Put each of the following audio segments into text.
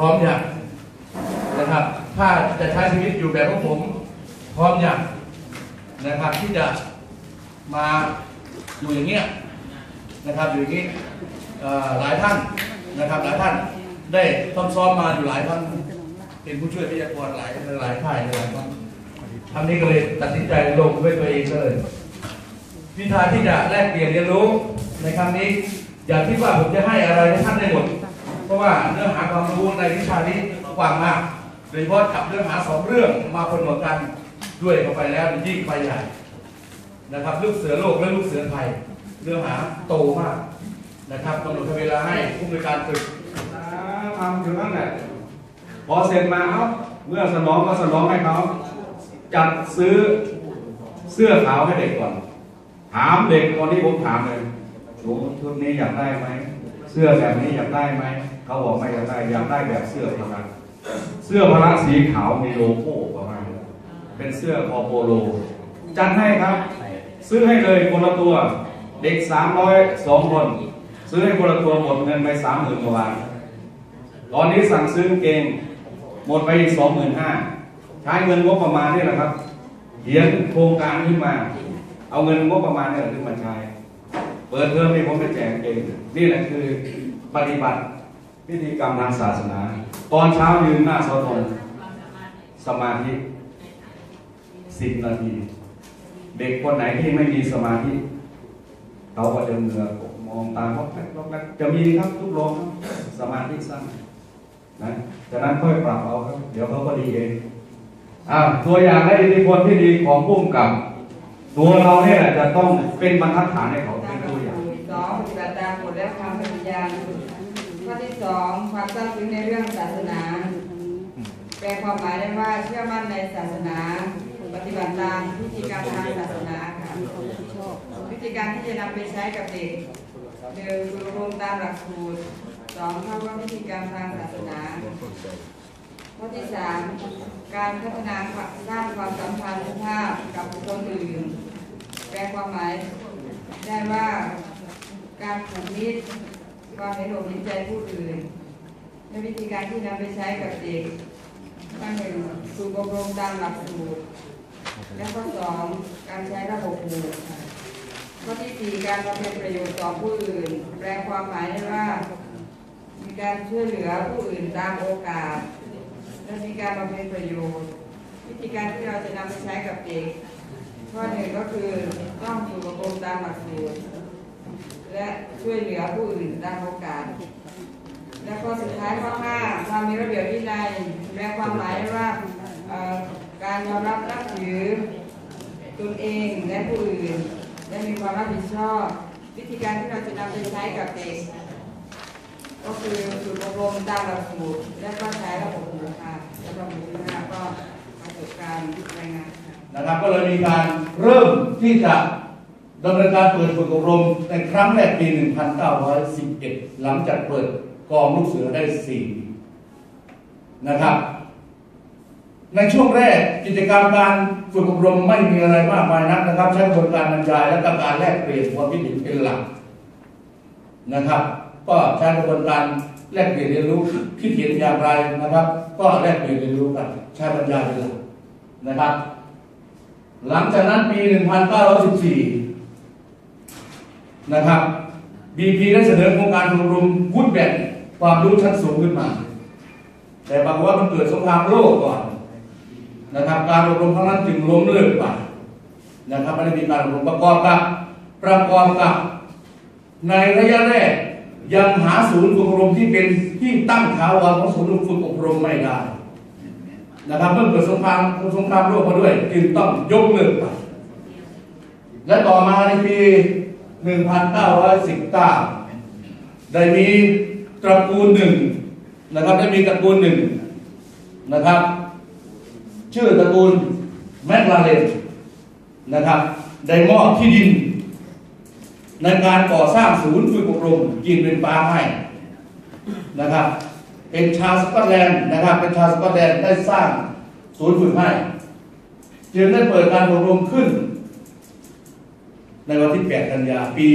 ร้อมอย่างนะครับ ถ้าจะใช้ชีวิตอยู่แบบพวกผมพร้อมอย่างนะครับที่จะมาอยู่อย่างเงี้ยนะครับอยู่อย่างนี้หลายท่านนะครับหลายท่านได้ซ้อมมาอยู่หลายท่านเป็นผู้ช่วยวิยากรหลายหลายค่ายหลายท่านทำนี้ก็เลยตัดสินใจลงด้วยตัวเองเลยวิธีที่จะแลกเปลี่ยนเรียนรู้ในครั้งนี้ อย่าคิดว่าผมจะให้อะไรให้ท่านได้หมด ราะว่าเนื้อหาความรู้ในวิชานี้กว้างมาก โดยเฉพาะจับเรื่อหาสองเรื่องมาผนวกกันด้วยเข้าไปแล้วยิ่งไปใหญ่นะครับลูกเสือโลกและลูกเสือไทยเนื้อหาโตมากนะครับกำหนดเวลาให้ผู้บริการฝึกทำอยู่นั่นแหละพอเสร็จมาเอ้าเมื่อสนองก็สนองให้เขาจัดซื้อเสื้อขาวให้เด็กก่อน ถามเด็กตอนนี้ผมถามเลยโอ้ชุดนี้อยากได้ไหม เสื้อแบบนี้อยากได้ไหม เขาบอกไม่อยากได้อยากได้แบบเสื้อพละเสื้อพละสีขาวมีโลโก้ประมาณนี้เป็นเสื้อคอโปโล จัดให้ครับ ซื้อให้เลยคนละตัว เด็กสามร้อยสองคน ซื้อให้คนละตัวหมดเงินไปสามหมื่นกว่าบาทตอนนี้สั่งซื้อเกงหมดไปอีกสองหมื่นห้าใช้เงินงบประมาณนี่แหละครับเขียนโครงการขึ้นมา เอาเงินงบประมาณนี่ยขึ้นมาใช้เปิดเทอมนี่ผมไปแจกเกงนี่แหละคือปฏิบัติ พิธีกรรมทางศาสนา ตอนเช้ายืนหน้าเสาธงสมาธิสิบนาที เด็กคนไหนที่ไม่มีสมาธิเขาก็จะเหงื่อมองตามเขาแป๊กล็อกแป๊กจะมีครับทุกโรงสมาธิสั้นนะจากนั้นค่อยปรับเอาครับ เดี๋ยวเขาก็ดีเองอ่าตัวอย่างและอิทธิพลที่ดีของพุ่มกับ ตัวเราเนี่ยแหละจะต้องเป็นบรรทัดฐานให้เขาเป็นตัวอย่างสองปฏิบัติตามกฎและคำปฏิญาณ ที่สองความทราบซึ้งในเรื่องศาสนา แปลความหมายได้ว่าเชื่อมั่นในศาสนา ปฏิบัติตามพิธีการทางศาสนาค่ะวิธีการที่จะนำไปใช้กับเด็กหนึ่งฝึกอบรมตามหลักสูตรสองเข้าร่วมพิธีกรรมทางศาสนาข้อที่สามการพัฒนาสร้างความสัมพันธ์ภาพกับบุคคลอื่น แปลความหมายได้ว่าการผูกมิตร ความเห็นอกเห็นใจผู้อื่นและวิธีการที่นำไปใช้กับเด็กข้อหนึ่งสู่อบรมตามหลักสูตร และข้อสองการใช้ระบบหมู่ข้อที่สี่การบำเพ็ญประโยชน์ต่อผู้อื่น แปลความหมายได้ว่า มีการช่วยเหลือผู้อื่นตามโอกาส และมีการบำเพ็ญประโยชน์ วิธีการที่เราจะนำไปใช้กับเด็กข้อหนึ่งก็คือต้องอยู่กับกรมตามหลักสูตร และช่วยเหลือผู้อื่นตามโอกาส และข้อสุดท้ายข้อห้าความมีระเบียบวินัยแปลความหมายว่าเอ่อการยอมรับนับถือตนเองและผู้อื่น และมีความรับผิดชอบ วิธีการที่เราจะนำไปใช้กับเด็กก็คือฝึกอบรมตามหลักสูตรและก็ใช้ระบบหมู่ค่ะและระบบหมู่ห้ก็ประสบการณ์รายงานนะครับก็เลยมีการเริ่มที่จะ ดำเนินการเปิดฝึกอบรมในครั้งแรกปี 1911 หลังจากเปิดกองลูกเสือได้4นะครับ ในช่วงแรกกิจกรรมการฝึกอบรมไม่มีอะไรมากมายนักนะครับ ใช้กระบวนการบรรยายและก็การแลกเปลี่ยนความคิดเห็นเป็นหลักนะครับ ก็ใช้กระบวนการแลกเปลี่ยนเรียนรู้คิดเห็นอย่างไรนะครับ ก็แลกเปลี่ยนเรียนรู้กันใช้บรรยายเป็นหลักนะครับ หลังจากนั้นปี 1914 นะครับ BP ได้เสนอโครงการอบรมวุฒิแบบความรู้ชั้นสูงขึ้นมา แต่ปรากฏว่ามันเกิดสงครามโลกก่อนนะครับการอบรมครั้งนั้นจึงล้มเลิกไปนะครับไม่ได้มีการอบรมประกอบกับประกอบกับ ในระยะแรกยังหาศูนย์ฝึกอบรมที่เป็นที่ตั้งถาวรของศูนย์ฝึกอบรมไม่ได้นะครับเมื่อเกิดสงครามสงครามโลกมาด้วย จึงต้องยกเลิกไปและต่อมาในปี 1919 ได้มีตระกูลหนึ่งนะครับได้มีตระกูลหนึ่งนะครับ ชื่อตระกูลแมคลาเรนนะครับได้มอบที่ดิน ในการก่อสร้างศูนย์ฝึกอบรมกินเป็นปลาให้นะครับ เป็นชาวสกอตแลนด์นะครับ เป็นชาวสกอตแลนด์ได้สร้างศูนย์ฝึกให้ จึงได้เปิดการอบรมขึ้น ในวันที่ 8 กันยาปี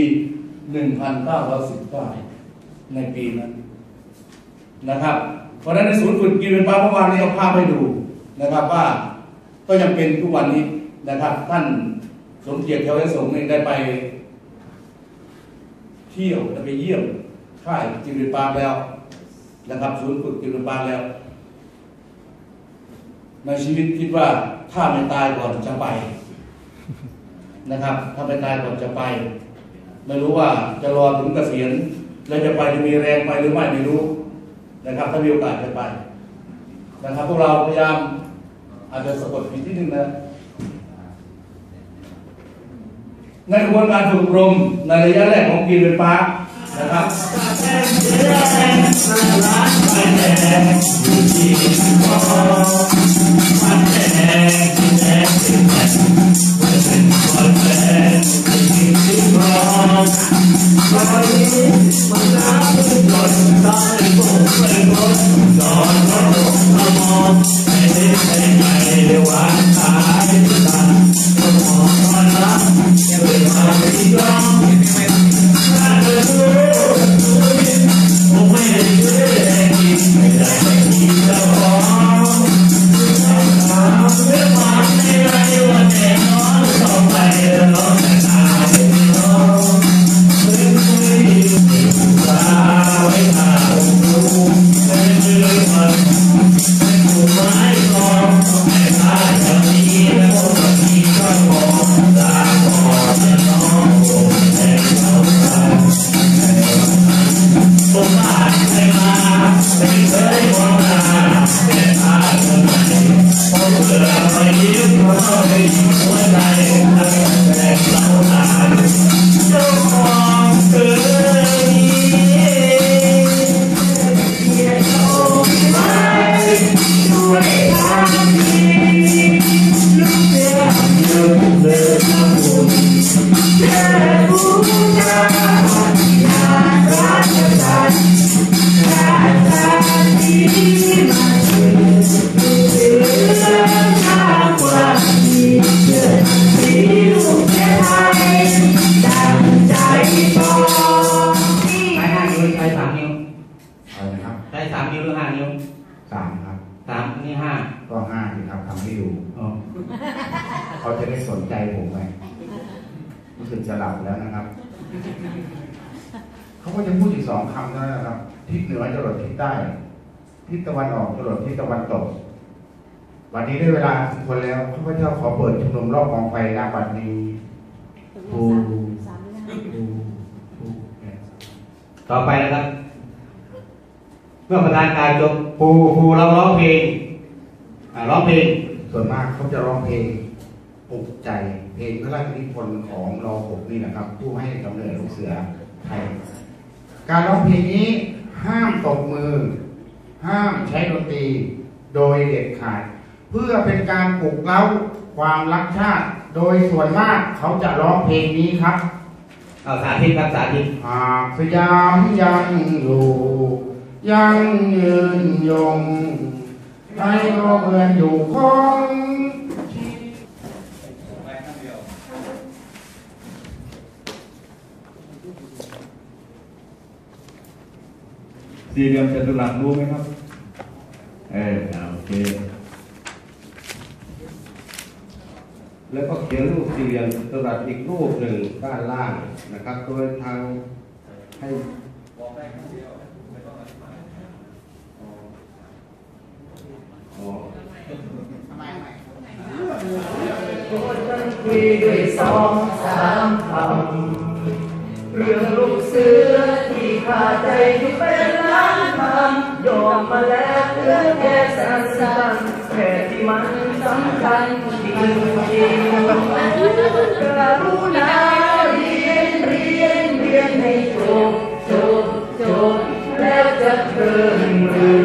1919 ในปีนั้นนะครับเพราะฉะนั้นในศูนย์ฝึกกินเป็นปลาเมื่อวานนี้เอาภาพให้ดูนะครับว่าก็ยังเป็นทุกวันนี้นะครับ ท่านสมเกียรติเทวสงฆ์เนี่ยได้ไป เที่ยวและไปเยี่ยมค่ายจิมเป็นปาร์คแล้วนะครับ ศูนย์ฝึกจิมเป็นปาร์คแล้ว ในชีวิตคิดว่าถ้าไม่ตายก่อนจะไป นะครับ ถ้าไปตายก่อนจะไป ไม่รู้ว่าจะรอถึงเกษียณแล้วจะไปจะมีแรงไปหรือไม่ไม่รู้นะครับ ถ้ามีโอกาสจะไป นะครับ พวกเราพยายามอาจจะสะกดผิดที่หนึ่งนะในกระบวนการฝึกอบรมในระยะแรกของกินเป็นฟ้านะครับ ใก็ห้าสิครับทำให้ดูอ๋อเขาจะได้สนใจผมไหมรู้สึกจะหลับแล้วนะครับ เขาก็จะพูดอีกสองคำเท่านั้นนะครับทิศเหนือจรดทิศใต้ทิศตะวันออกจรดทิศตะวันตก วันนี้ได้เวลาสมควรแล้วข้าพเจ้าขอเปิดชุมนุมรอบกองไฟณบัดนี้ปูปูปูต่อไปนะครับ เมื่อประธานการจบปูปูเราร้องเพลงอ่า ร้องเพลงส่วนมากเขาจะร้องเพลงปลุกใจเพลงพระราชนิพนธ์ของรอหกนี่นะครับ ผู้ให้กำเนิดลูกเสือไทยการร้องเพลงนี้ห้ามตบมือ ห้ามใช้ดนตรีโดยเด็ดขาด เพื่อเป็นการปลุกเร้าความรักชาติ โดยส่วนมากเขาจะร้องเพลงนี้ครับเอาสาธิตครับสาธิตหากสยามยังอยู่ ยังยืนยง ไทยก็เหมือนอยู่คงสี่เหลี่ยมจัตุรัสรู้ไหมครับ เออโอเค แล้วก็เขียนรูปสี่เหลี่ยมจัตุรัสอีกรูปหนึ่งด้านล่างนะครับ โดยทางให้อ๋อ คุยด้วยส องสามคำเรื่องลูกเสือที่ขาดใจอยู่เป็นล้านคำยอมมาแล้วเหลือแค่สั้นๆแค่ที่มันสำคัญจริงจริงๆกรุณาเรียนเรียนเรียนให้จบจบจบแล้วจะเพิ่มหรือ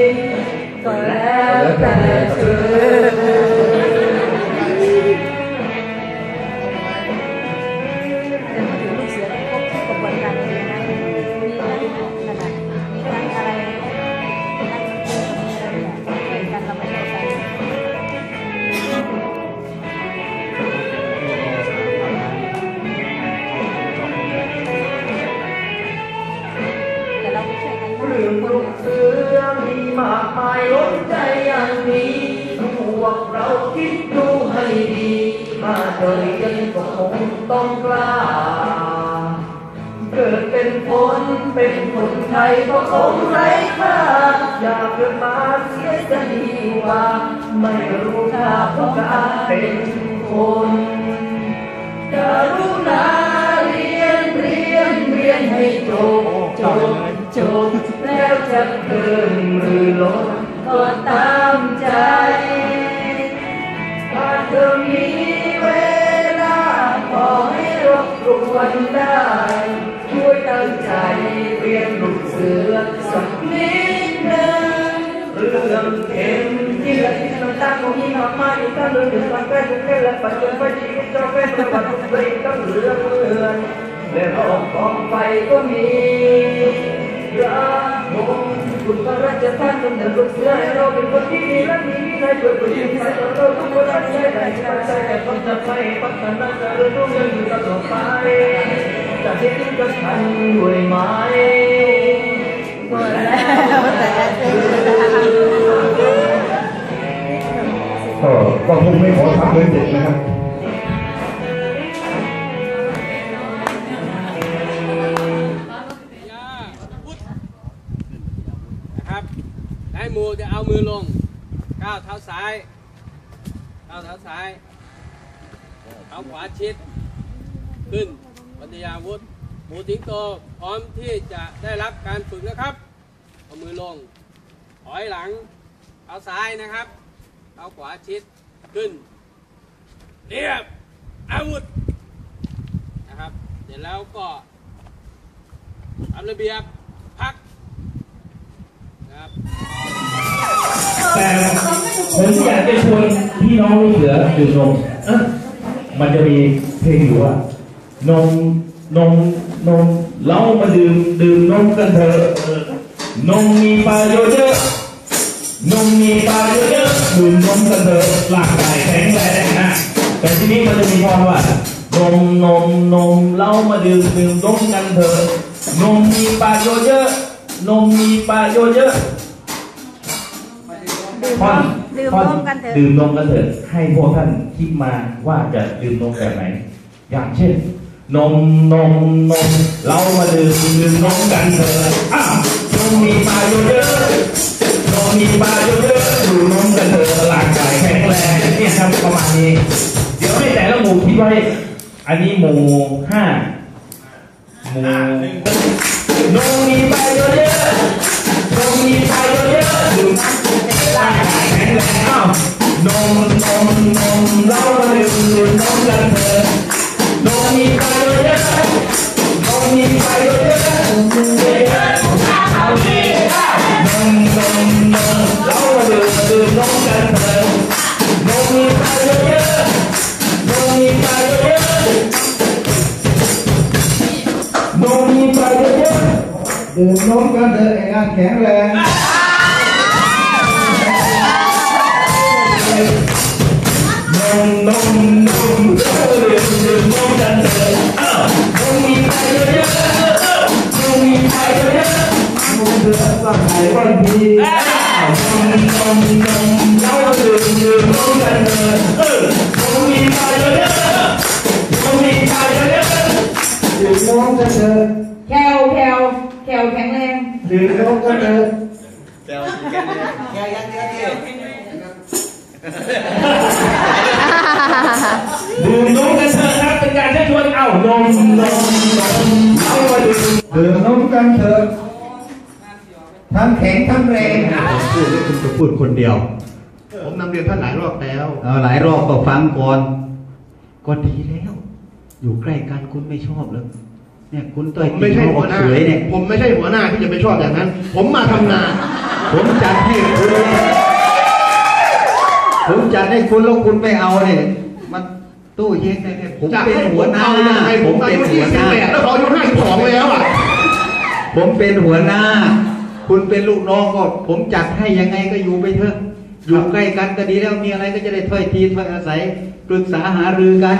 ไทยก็คงไร้ค่าอยากเกิดมาเสียจะดีกว่า ไม่รู้ค่าของการเป็นคนกรุณาเรียนเรียนเรียนให้จบจบจบแล้วจะเพิ่มหรือลดก็ตามใจถ้าเธอมีเวลาขอให้รบกวนได้ วยตั้งใจเรียนลูกเสือสักนิดหนึ่งเรื่องเข็มที่ละที่ต่างๆของมีมากมายถ้าเรื่องถึงความใกล้ทุกแค่ละปัจจุบันชีวิตเราเป็นประวัติทุกเรื่องต้องเรื่องเรื่อนและรอบกองไฟก็มีรักมงคุณพระราชทานกำเนิดลูกเสือให้เราเป็นคนที่ดีและมีวินัยเพื่อประโยชน์ใจของเราทุกคนตั้งใจแต่ตั้งใจแต่ต้องจะไปพัฒนาจะเรื่องรุ่งเรืองอยู่ตลอดไป จะเห็นกับทันด้วยไหมก็แล้วแต่ก็ก็คงไม่ขอทำเลยเด็กนะครับนะครับให้มูจะเอามือลง ก้าวเท้าซ้าย ก้าวเท้าซ้าย เท้าขวาชิด ขึ้น ปฏิญาวุธหมูสิงโตพร้อมที่จะได้รับการฝึกนะครับเอามือลง ถอยหลังเท้าซ้ายนะครับเท้าขวาชิดขึ้น เรียบ อาวุธนะครับ เสร็จแล้วก็ทำระเบียบ พักนะครับแต่ผมอยากจะชวนพี่น้องลูกเสือดื่มนมอ๊ะมันจะมีเพลงอยู่ว่า นมนมนมเรามาดื่มดื่มนมกันเถอะเออนมมีประโยชน์เยอะนมมีประโยชน์เยอะดื่มนมกันเถอะร่างกายแข็งแรงนะแต่ทีนี้มันจะมีความว่านมนมนมเรามาดื่มดื่มนมกันเถอะนมมีประโยชน์เยอะนมมีประโยชน์เยอะดื่มนท่อนมดื่มท่อนนมกันเถอะดื่มนมกันเถอะให้พวกท่านคิดมาว่าจะดื่มนมแบบไหน อย่างเช่น นมนมนมเรามาดื่มดื่มนมกันเถอะอ้าวนมมีประโยชน์เยอะนมมีประโยชน์เยอะดื่มนมกันเถอะร่างกายแข็งแรงเนี่ยครับประมาณนี้ เดี๋ยวให้แต่ละหมู่คิดไว้ อันนี้หมู่ห้าหมู่นมมีประโยชน์เยอะนมมีประโยชน์เยอะดื่มร่างกายแข็งแรงอ้าวนมนมนมเรามาดื่มดื่มนมกันเถอะ เถอะไอ้งานแข็งแรงนมนมนมเราดื่มดื่มนมกันเถอะอ้าวนมมีป แคลแข็งแรงดื่มนมกันเถอะดื่มนมนมนมนมเรามาดื่มดื่มนมกันเถอะทั้งแข็งทั้งแรงผมพูดแล้วคุณจะพูดคนเดียว ผมนำเรียนท่านหลายรอบแล้วเอาหลายรอบก็ฟังก่อนก็ดีแล้ว อยู่ใกล้กันคุณไม่ชอบเลย เนี่ยคุณต้อยผมไม่ใช่อหัอวกหน้าสวยเนี่ย ผมไม่ใช่หัวหน้าที่จะไปชอบอย่างนั้น ผมมาทำงาน ผมจัดให้คุณเนี่ยผมจัดให้คุณแล้วคุณไม่เอาเนี่ย มันตู้เย็นได้ไงผมจะเป็นให้ผหัวมหน้า เอายังไงผผมมอาเป็นยุหัวหน้า 28แล้วเขาอายุ52แล้วอะ ผมเป็นหัวหน้า คุณเป็นลูกน้องก็ ผมจัดให้ยังไงก็อยู่ไปเถอะ อยู่ใกล้กันก็ดีแล้วมีอะไรก็จะได้ถ้อยทีถ้อยอาศัยปรึกษาหารือกัน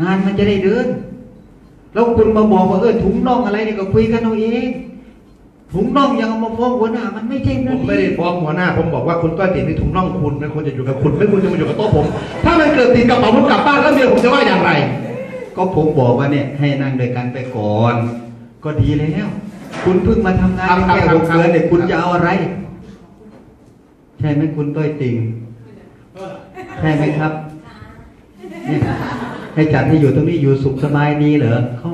งานมันจะได้เดิน แล้วคุณมาบอกว่าเออถุงน่องอะไรเนี่ยก็คุยกันเอาเองถุงน่องยังเอามาฟ้องหัวหน้ามันไม่ใช่ผเรื่องมไม่ได้ฟ้องหัวหน้า ผมบอกว่าคุณต้อยติดในถุงน่องคุณไม่ควรจะอยู่กับคุณไม่ควรจะมาอยู่กับโต๊ะผม ถ้ามันเกิดติดกระเป๋าผมกลับบ้านแล้วเมียผมจะว่าอย่างไร ก็ผมบอกว่าเนี่ยให้นั่งด้วยกันไปก่อน ก็ดีแล้ว คุณเพิ่งมาทำงานครับแค่ครับหกครับ เดือนเนี่ยคุณครับจะเอาอะไร ใช่ไหมคุณต้อยติ่งใช่ไหมครับเนี่ย ให้จัดให้อยู่ตรงนี้อยู่สุขสบายดีเหรอเขา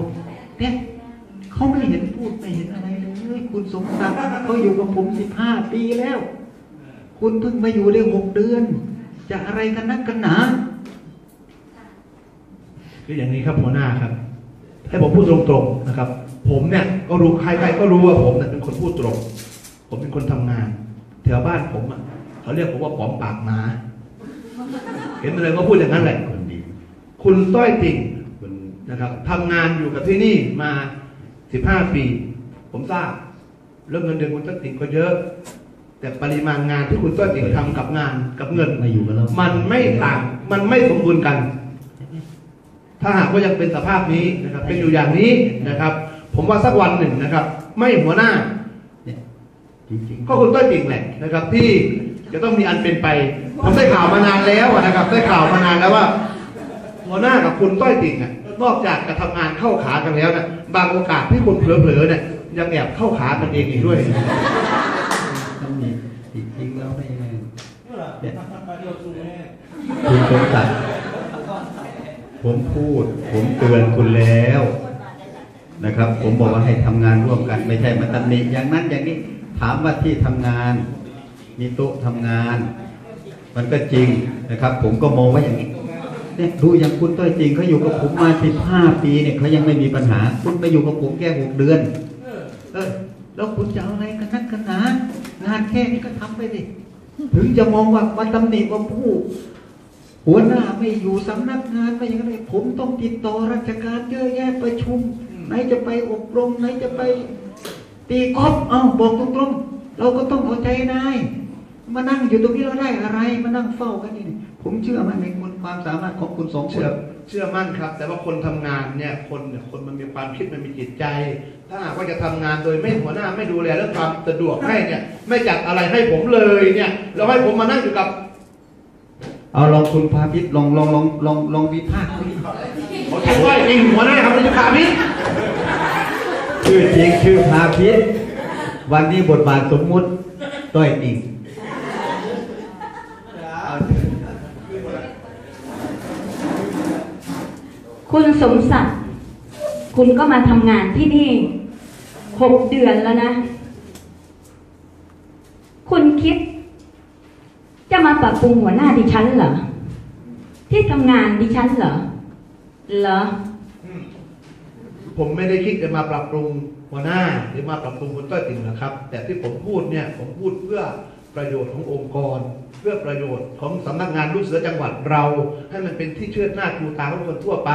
เนี่ยเขาไม่เห็นพูดไม่เห็นอะไรเลยคุณสมศักดิ์เขาอยู่กับผมสิบห้าปีแล้ว คุณเพิ่งมาอยู่ได้หกเดือน จะอะไรกันนักกันหนาคืออย่างนี้ครับหัวหน้าครับ ให้ผมพูดตรงๆนะครับ ผมเนี่ยก็รู้ใครๆก็รู้ว่าผมเนี่ยเป็นคนพูดตรง ผมเป็นคนทำงานแถวบ้านผมอะเขาเรียกผมว่าปอมปากหมา เห็นอะไรก็พูดอย่างนั้นแหละ คนดีคุณต้อยติ่งคุณนะครับทำงานอยู่กับที่นี่มา 15 ปี ผมทราบเรื่องเงินเดือนคุณต้อยติ่งก็เยอะ แต่ปริมาณงานที่คุณต้อยติ่งทำกับงานกับเงินมาอยู่กับเรามันไม่ต่างมันไม่สมดุลกัน ถ้าหากว่ายังเป็นสภาพนี้นะครับ เป็นอยู่อย่างนี้นะครับ ผมว่าสักวันหนึ่งนะครับ ไม่หัวหน้าเนี่ยจริงๆก็คุณต้อยติ่งแหละนะครับ ที่จะต้องมีอันเป็นไป ผมได้ข่าวมานานแล้วอะนะครับ ได้ข่าวมานานแล้วว่า หัวหน้ากับคุณต้อยติ่งอะนอกจากจะทำงานเข้าขากันแล้วนะบางโอกาสที่คุณเผลอๆเนี่ยยังแอบเข้าขากันเองอีกด้วยมันมีจริงๆแล้วได้ยังไงเนี่ยคุณสมศักดิ์ผมพูด ผมเตือนคุณแล้วนะครับ ผมบอกว่าให้ทำงานร่วมกัน ไม่ใช่มาตำหนิอย่างนั้นอย่างนี้ถามว่าที่ทำงาน มีโต๊ะทำงาน มันก็จริงนะครับ ผมก็มองว่าอย่างนี้ เนี่ยดูอย่างคุณต้อยจริงเขาอยู่กับผมมาสิบห้าปีเนี่ยเขายังไม่มีปัญหา คุณไปอยู่กับผมแค่หกเดือน เออ แล้วคุณจะเอาอะไรกันนักกันหนางานแค่นี้ก็ทำไปดิถึงจะมองว่ามาตำหนิว่าผู้หัวหน้าไม่อยู่สำนักงานไม่อย่างไรผมต้องติดต่อราชการเยอะแยะประชุมไหนจะไปอบรมไหนจะไปตีกอล์ฟเอ้าบอกตรงๆเราก็ต้องเอาใจนายมานั่งอยู่ตรงนี้เราได้อะไร มานั่งเฝ้ากันนี่ ผมเชื่อมันในคุณความสามารถของคุณสองคเชื่อนเชื่อมั่นครับ แต่ว่าคนทำงานเนี่ยคนเนี่ยคนมันมีความคิดมันมีจิตใจ ถ้าหากว่าจะทำงานโดยไม่หัวหน้าไม่ดูแลเรื่องความสะดวกให้เนี่ย ไม่จัดอะไรให้ผมเลยเนี่ยแล้วให้ผมมานั่งอยู่กับ เอาลองคุณพาพิษลองลองลองลองลองวิพากษ์ดูดิเขาชื่อว่าเองหัวหน้าครับไม่ใช่พามิตรชื่อจริงชื่อพาพิษวันนี้บทบาทสมมุติต้อยติ่ง คุณสมศักดิ์คุณก็มาทำงานที่นี่หกเดือนแล้วนะ คุณคิด จะมาปรับปรุงหัวหน้าดิฉันเหรอ ที่ทำงานดิฉันเหรอ เหรอ ผมไม่ได้คิดจะมาปรับปรุงหัวหน้า หรือมาปรับปรุงคุณต้อยติ่งนะครับ แต่ที่ผมพูดเนี่ย ผมพูดเพื่อ ประโยชน์ขององค์กร เพื่อประโยชน์ของสำนักงานลูกเสือจังหวัดเรา ให้มันเป็นที่เชิดหน้าชูตาของคนทั่วไป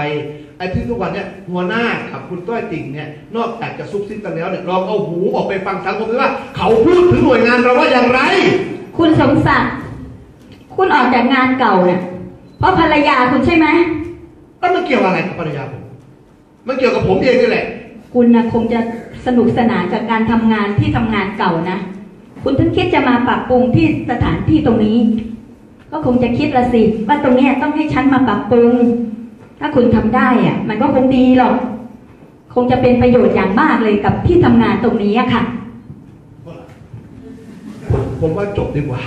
ไอ้ที่ทุกวันเนี่ยหัวหน้ากับคุณต้อยติ่งเนี่ยนอกจากจะซุบซิบกันแล้วเนี่ยลองเอาหูออกไปฟังสังคมด้วยว่า เขาพูดถึงหน่วยงานเราว่าอย่างไร คุณสมศักดิ์คุณออกจากงานเก่าเนี่ยเพราะภรรยาคุณใช่ไหมแล้วมันเกี่ยวอะไรกับภรรยาผมมันเกี่ยวกับผมเองนี่แหละ คุณนะคงจะสนุกสนานกับการทำงานที่ทำงานเก่านะ คุณถึงคิดจะมาปรับปรุงที่สถานที่ตรงนี้ ก็คงจะคิดละสิว่าตรงนี้ต้องให้ฉันมาปรับปรุง ถ้าคุณทำได้อะมันก็คงดีหรอก คงจะเป็นประโยชน์อย่างมากเลยกับที่ทำงานตรงนี้อะค่ะ ผมว่าจบดีกว่า